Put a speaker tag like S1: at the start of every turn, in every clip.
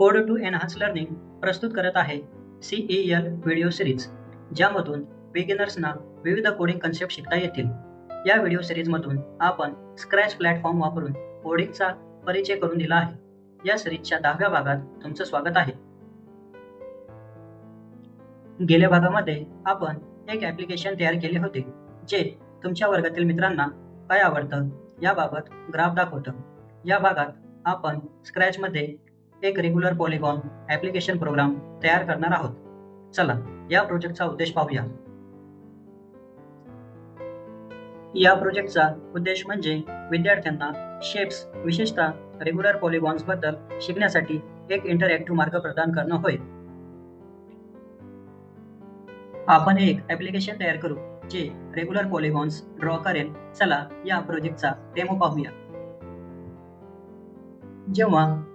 S1: Code to enhance learning प्रस्तुत करत आहे. सीईएल व्हिडिओ सिरीज ज्यामधून बिगिनर्सना विविध कोडिंग कन्सेप्ट शिकता येतील. या व्हिडिओ सिरीजमधून आपण स्क्रॅच प्लॅटफॉर्म वापरून कोडिंगचा परिचय करून दिला आहे. या सिरीजच्या दहाव्या भागात तुमचं स्वागत आहे. गेल्या भागामध्ये आपण एक ॲप्लिकेशन तयार केले होते जे तुमच्या वर्गातील मित्रांना काय आवडतं याबाबत ग्राफ दाखवतं. या भागात आपण स्क्रॅचमध्ये एक रेग्युलर पॉलिगॉन ऍप्लिकेशन प्रोग्राम तयार करणार आहोत. चला या प्रोजेक्टचा उद्देश पाहूया. या प्रोजेक्टचा उद्देश म्हणजे विद्यार्थ्यांना शेप्स विशेषतः रेग्युलर पॉलिगॉन्सबद्दल शिकण्यासाठी एक इंटरॅक्टिव्ह मार्ग प्रदान करणं होय. आपण एक ऍप्लिकेशन तयार करू जे रेग्युलर पॉलिगॉन्स ड्रॉ करेल. चला या प्रोजेक्टचा डेमो पाहूया. जेव्हा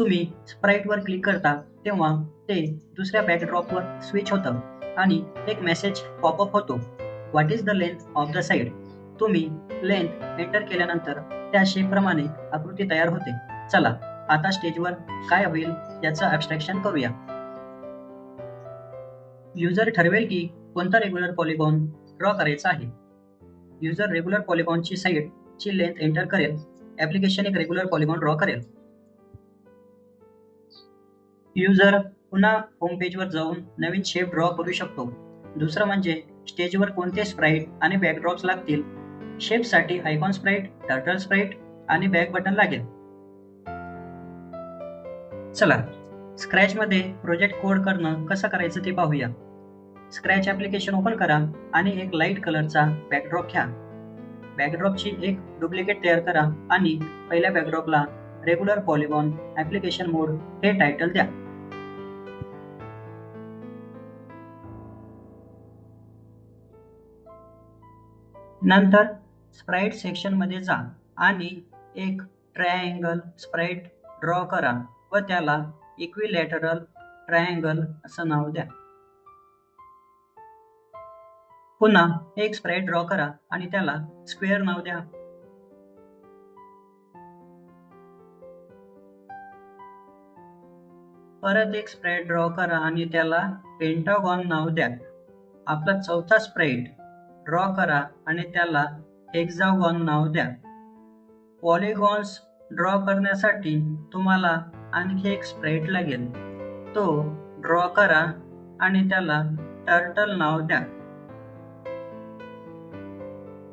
S1: तुम्ही स्प्राईटवर क्लिक करता तेव्हा ते दुसऱ्या बॅकड्रॉपवर स्विच होतं आणि एक मेसेज पॉपअप होतो. What is the length of the side तुम्ही लेंथ एंटर केल्यानंतर त्या शेपप्रमाणे आकृती तयार होते. चला आता स्टेजवर काय होईल याचं ॲब्स्ट्रॅक्शन करूया. युजर ठरवेल की कोणता रेग्युलर पॉलिगॉन ड्रॉ करायचा आहे. युजर रेग्युलर पॉलिगॉनची साईडची लेंथ एंटर करेल. ऍप्लिकेशन एक रेग्युलर पॉलिगॉन ड्रॉ करेल. युजर पुन्हा होम पेजवर जाऊन नवीन शेप ड्रॉ करू शकतो. दुसरं म्हणजे स्टेजवर कोणते स्प्राईट आणि बॅकड्रॉप्स लागतील? शेपसाठी आयकॉन स्प्राईट टर्टल स्प्राईट आणि बॅक बटन लागेल. चला स्क्रॅचमध्ये प्रोजेक्ट कोड करणं कसं करायचं ते पाहूया. स्क्रॅच ऍप्लिकेशन ओपन करा आणि एक लाइट कलरचा बॅकड्रॉप घ्या. बॅकड्रॉपची एक डुप्लिकेट तयार करा आणि पहिल्या बॅकड्रॉपला रेग्युलर पॉलिगॉन ऍप्लिकेशन मोड हे टायटल द्या. नंतर स्प्राईट सेक्शनमध्ये जा आणि एक ट्रायंगल स्प्राईट ड्रॉ करा व त्याला इक्विलॅटरल ट्रायंगल असं नाव द्या. पुन्हा एक स्प्राईट ड्रॉ करा आणि त्याला स्क्वेअर नाव द्या. परत एक स्प्राईट ड्रॉ करा आणि त्याला पेंटागॉन नाव द्या. आपला चौथा स्प्राईट ड्रॉ करा आणि त्याला हेक्झागॉन नाव द्या. पॉलिगॉन्स ड्रॉ करण्यासाठी तुम्हाला आणखी एक स्प्राईट लागेल. तो ड्रॉ करा आणि त्याला टर्टल नाव द्या.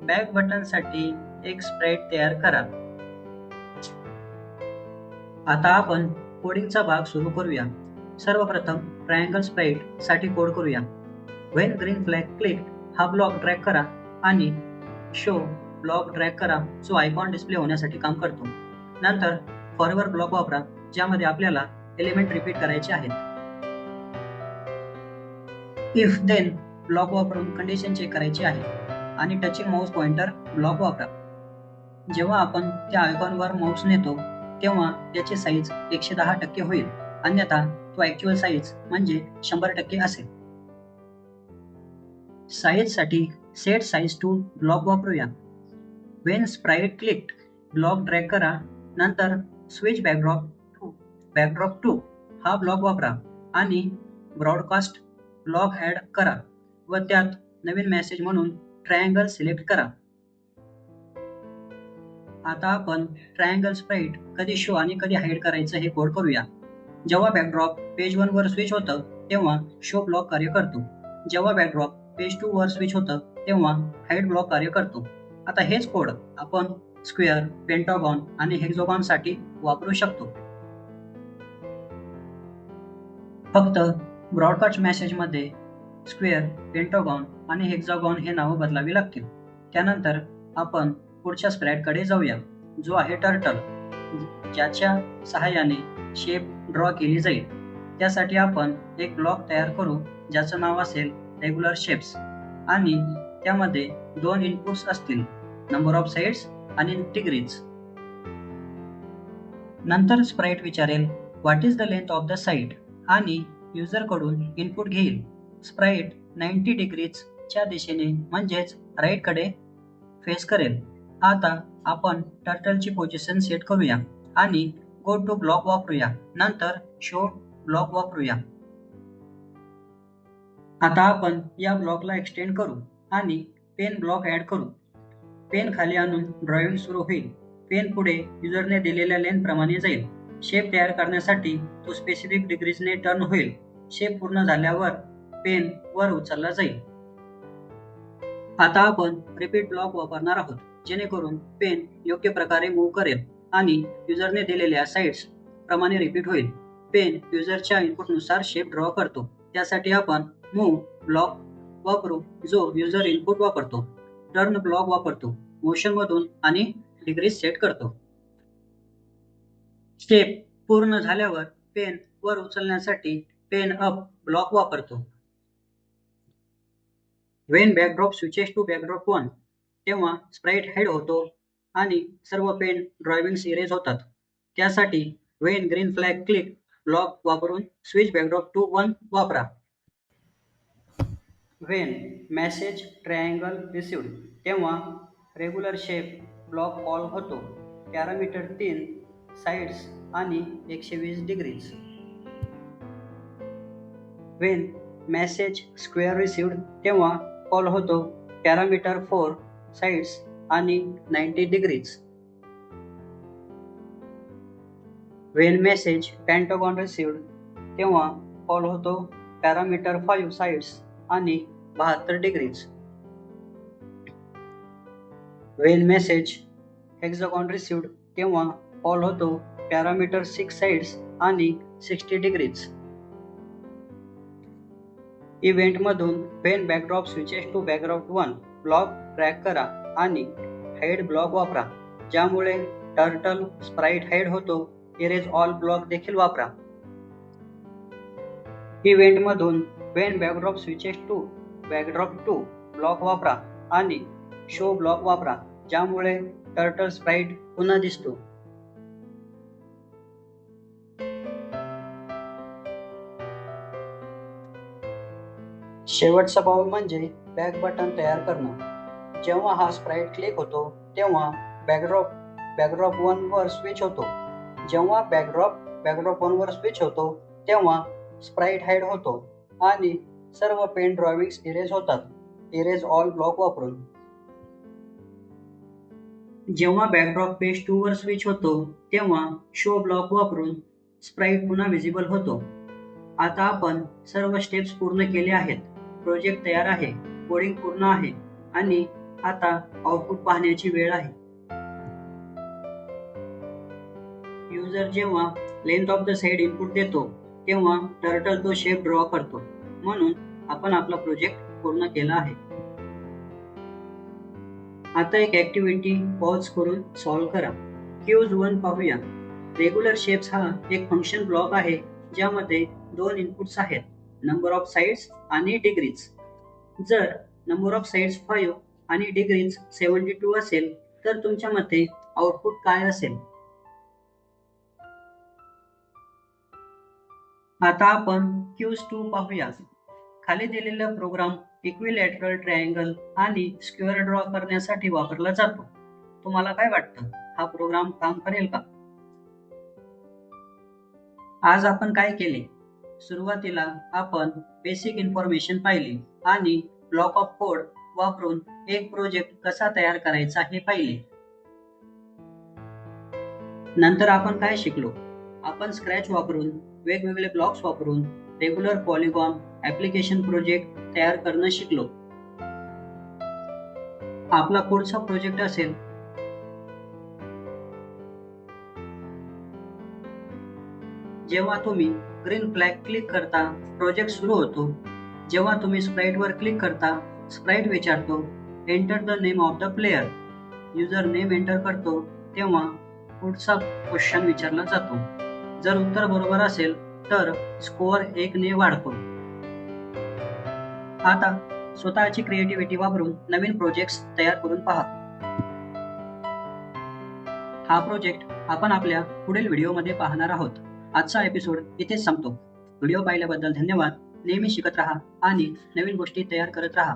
S1: बॅक बटनसाठी एक स्प्राईट तयार करा. आता आपण कोडिंगचा भाग सुरू करूया. सर्वप्रथम ट्रायंगल स्प्राईटसाठी कोड करूया. वेन ग्रीन फ्लॅग क्लिक हा ब्लॉक ड्रॅग करा आणि शो ब्लॉक ड्रॅग करा जो आयकॉन डिस्प्ले होण्यासाठी काम करतो. नंतर फॉरवर ब्लॉक वापरा ज्यामध्ये आपल्याला एलिमेंट रिपीट करायचे आहेत. इफ देन ब्लॉक वापरून कंडिशन चेक करायची आहे आणि टचिंग माऊस पॉइंटर ब्लॉक वापरा. जेव्हा आपण त्या आयकॉनवर माऊस नेतो तेव्हा त्याची साईज एकशे दहा टक्के होईल. अन्यथा तो ऍक्च्युअल साईज म्हणजे शंभर टक्के असेल. साईजसाठी सेट साईज टू ब्लॉक वापरूया. When sprite click block drag करा. नंतर switch backdrop to backdrop two हा ब्लॉक वापरा. आणि ब्रॉडकास्ट ब्लॉक ॲड करा. व त्यात नवीन मेसेज म्हणून ट्रायंगल सिलेक्ट करा. आता आपण ट्रायंगल स्प्राईट कधी शो आणि कधी हाईड करायचं हे कोड करूया. जेव्हा बॅकड्रॉप पेज वन वर स्विच होतं तेव्हा शो ब्लॉक कार्य करतो. जेव्हा बॅकड्रॉप पेज टू वर स्विच होतं तेव्हा हाईट ब्लॉक कार्य करतो. आता हेच कोड आपण स्क्वेअर पेंटॉगॉन आणि हेक्झोगॉनसाठी वापरू शकतो. फक्त ब्रॉडकास्ट मॅसेजमध्ये स्क्वेअर पेंटॉगॉन आणि हेक्झागॉन हे नावं बदलावी लागतील. त्यानंतर आपण पुढच्या स्प्रॅडकडे जाऊया जो आहे टर्टल ज्याच्या सहाय्याने शेप ड्रॉ केली जाईल. त्यासाठी आपण एक ब्लॉक तयार करू ज्याचं नाव असेल रेग्युलर शेप्स आणि त्यामध्ये दोन इनपुट्स असतील. नंबर ऑफ साइड्स आणि डिग्रीज नंतर स्प्राईट विचारेल. What is the length of the side आणि युजरकडून इनपुट घेईल. स्प्राईट नाईन्टी डिग्रीजच्या दिशेने म्हणजेच राईटकडे फेस करेल. आता आपण टर्टलची पोझिशन सेट करूया. आणि गो टू ब्लॉक वापरूया. नंतर शो ब्लॉक वापरूया. आता आपण या ब्लॉकला एक्सटेंड करू आणि पेन ब्लॉक ऍड करू. पेन खाली आणून ड्रॉइंग सुरू होईल. पेन पुढे युजरने दिलेल्या लेनप्रमाणे जाईल. शेप तयार करण्यासाठी तो स्पेसिफिक डिग्रीजने टर्न होईल. शेप पूर्ण झाल्यावर पेन वर उचलला जाईल. आता आपण रिपीट ब्लॉक वापरणार आहोत जेणेकरून पेन योग्य प्रकारे मूव्ह करेल आणि युजरने दिलेल्या साईड्स प्रमाणे रिपीट होईल. पेन युजरच्या इनपुटनुसार शेप ड्रॉ करतो. त्यासाठी आपण मूव ब्लॉक वापरू जो युजर इनपुट वापरतो टर्न ब्लॉक वापरतो मोशन मधून आणि डिग्री सेट करतो. स्टेप पूर्ण झाल्यावर पेन वर उचलण्यासाठी पेन अप ब्लॉक वापरतो. When backdrop switches to backdrop one तेव्हा स्प्राईट हेड होतो आणि सर्व पेन ड्रॉइविंग्स इरेज होतात. त्यासाठी when green flag click block वापरून स्विच बॅकड्रॉप टू वन वापरा. वेन मॅसेज ट्रायंगल रिसिव्ड तेव्हा रेग्युलर शेप ब्लॉक कॉल होतो. पॅरामीटर तीन साईड्स आणि एकशे वीस degrees. When message square received तेव्हा कॉल होतो. पॅरामीटर फोर साईड्स आणि ninety degrees. When message pentagon received तेव्हा कॉल होतो. पॅरामीटर फाईव्ह साईड्स आणि बहात्तर degrees when message hexagon received तेव्हा कॉल होतो? पॅरामीटर सिक्स साइड्स आणि sixty degrees इव्हेंटमधून when backdrop switches to backdrop one block drag करा आणि हेड ब्लॉक वापरा. ज्यामुळे टर्टल स्प्राईट हेड होतो इरेज ऑल ब्लॉक देखील वापरा. इव्हेंटमधून when backdrop switches to backdrop two block वापरा आणि शो ब्लॉक वापरा ज्यामुळे टर्टल स्प्राईट पुन्हा दिसतो. शेवटचा पाऊल म्हणजे बॅक बटन तयार करणं. जेव्हा हा स्प्राईट क्लिक होतो तेव्हा बॅकड्रॉप बॅकड्रॉप वन वर स्विच होतो. जेव्हा बॅकड्रॉप बॅकड्रॉप वन वर स्विच होतो तेव्हा स्प्राईट हाईड होतो. आणि सर्व पेन ड्रॉइंग्स इरेज होतात. इरेज ऑल ब्लॉक वापरून. जेव्हा बॅकड्रॉप पेज टू वर स्विच होतो तेव्हा शो ब्लॉक वापरून स्प्राईट पुन्हा विजिबल होतो. आता आपण सर्व स्टेप्स पूर्ण केले आहेत. प्रोजेक्ट तयार आहे. कोडिंग पूर्ण आहे. आणि आता आउटपुट पाहण्याची वेळ आहे. युजर जेव्हा length of the side input देतो तेव्हा टर्टल तो शेप ड्रॉ करतो. म्हणून आपण आपला प्रोजेक्ट पूर्ण केला आहे. आता एक ऍक्टिव्हिटी पॉज करून सॉल्व्ह करा. क्यूज वन पाहूया. रेग्युलर शेप्स हा एक फंक्शन ब्लॉक आहे ज्यामध्ये दोन इनपुट्स आहेत. नंबर ऑफ साइड्स आणि डिग्रीज जर नंबर ऑफ साइड्स फाईव्ह आणि डिग्रीज सेवन्टी टू असेल तर तुमच्या मते आउटपुट काय असेल? आता आपण क्यूज टू पाहूया खाली दिलेला प्रोग्राम इक्विलॅटरल ट्रायंगल आणि स्क्वेअर ड्रॉ करण्यासाठी वापरला जातो. तुम्हाला काय वाटतं? हा प्रोग्राम काम करेल का? आज आपण काय केले? सुरुवातीला आपण बेसिक इन्फॉर्मेशन पाहिली आणि ब्लॉक ऑफ कोड वापरून एक प्रोजेक्ट कसा तयार करायचा हे पाहिले. नंतर आपण काय शिकलो? आपण स्क्रॅच वापरून वेगवेगळे ब्लॉक्स वापरून रेग्युलर पॉलिगॉन ऍप्लिकेशन प्रोजेक्ट तयार करणं शिकलो. आपला पुढचा प्रोजेक्ट असेल. जेव्हा तुम्ही ग्रीन फ्लॅग क्लिक करता प्रोजेक्ट सुरू होतो. जेव्हा तुम्ही स्प्राईट वर क्लिक करता स्प्राईट विचारतो enter the name of the player user name enter करतो तेव्हा पुढचा क्वेश्चन विचारला जातो. जर उत्तर बरोबर असेल तर स्कोअर एक ने वाढतो. आता स्वतःची क्रिएटिव्हिटी वापरून नवीन प्रोजेक्ट्स तयार करून पहा. हा प्रोजेक्ट आपण आपल्या पुढील व्हिडिओमध्ये पाहणार आहोत. आजचा एपिसोड इथेच संपतो. व्हिडिओ पाहिल्याबद्दल धन्यवाद. नेहमी शिकत राहा आणि नवीन गोष्टी तयार करत राहा.